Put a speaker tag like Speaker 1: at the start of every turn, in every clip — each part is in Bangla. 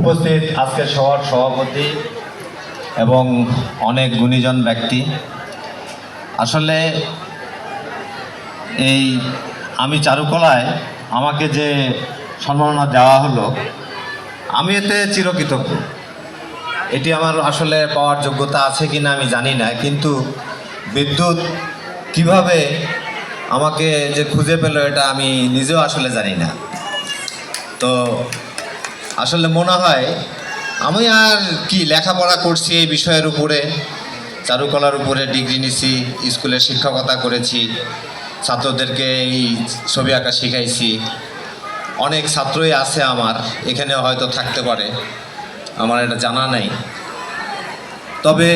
Speaker 1: উপস্থিত আজকের সভার সভাপতি এবং অনেক গুণীজন ব্যক্তি। আসলে এই আমি চারুকলায় আমাকে যে সম্মাননা দেওয়া হলো, আমি এতে চিরকৃতজ্ঞ। এটি আমার আসলে পাওয়ার যোগ্যতা আছে কি না আমি জানি না, কিন্তু বিদ্যুৎ কীভাবে আমাকে যে খুঁজে পেল এটা আমি নিজেও আসলে জানি না। তো আসলে মনে হয় আমি আর কি লেখাপড়া করছি এই বিষয়ের উপরে, চারুকলার উপরে ডিগ্রি নিছি, স্কুলে শিক্ষকতা করেছি, ছাত্রদেরকে এই ছবি আঁকা শিখাইছি। অনেক ছাত্রই আছে আমার এখানে হয়তো থাকতে পারে, আমার এটা জানা নাই। তবে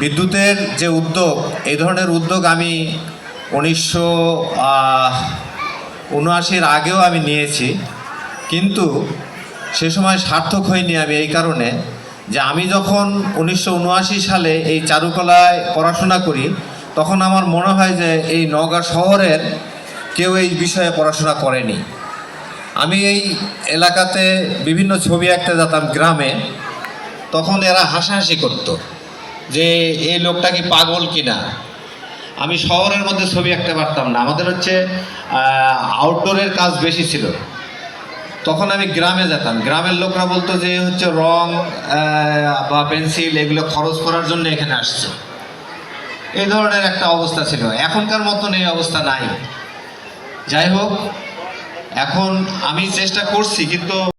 Speaker 1: বিদ্যুতের যে উদ্যোগ, এই ধরনের উদ্যোগ আমি উনিশশো উনআশির আগেও আমি নিয়েছি। কিন্তু সে সময় সার্থক হয়নি আমি এই কারণে যে আমি যখন উনিশশো উনআশি সালে এই চারুকলায় পড়াশোনা করি, তখন আমার মনে হয় যে এই নওগাঁ শহরের কেউ এই বিষয়ে পড়াশোনা করেনি। আমি এই এলাকাতে বিভিন্ন ছবি আঁকতে যেতাম গ্রামে, তখন এরা হাসাহাসি করতো যে এই লোকটা কি পাগল কিনা। আমি শহরের মধ্যে ছবি আঁকতে পারতাম না। আমাদের হচ্ছে আউটডোরের কাজ বেশি ছিল। তখন আমি গ্রামে যেতাম। গ্রামের লোকরা বলতো যে হচ্ছে রং বা পেন্সিল, এগুলো খরচ করার জন্য এখানে আসছে। এই ধরনের একটা অবস্থা ছিল। এখনকার মতন এই অবস্থা নাই। যাই হোক, এখন আমি চেষ্টা করছি, কিন্তু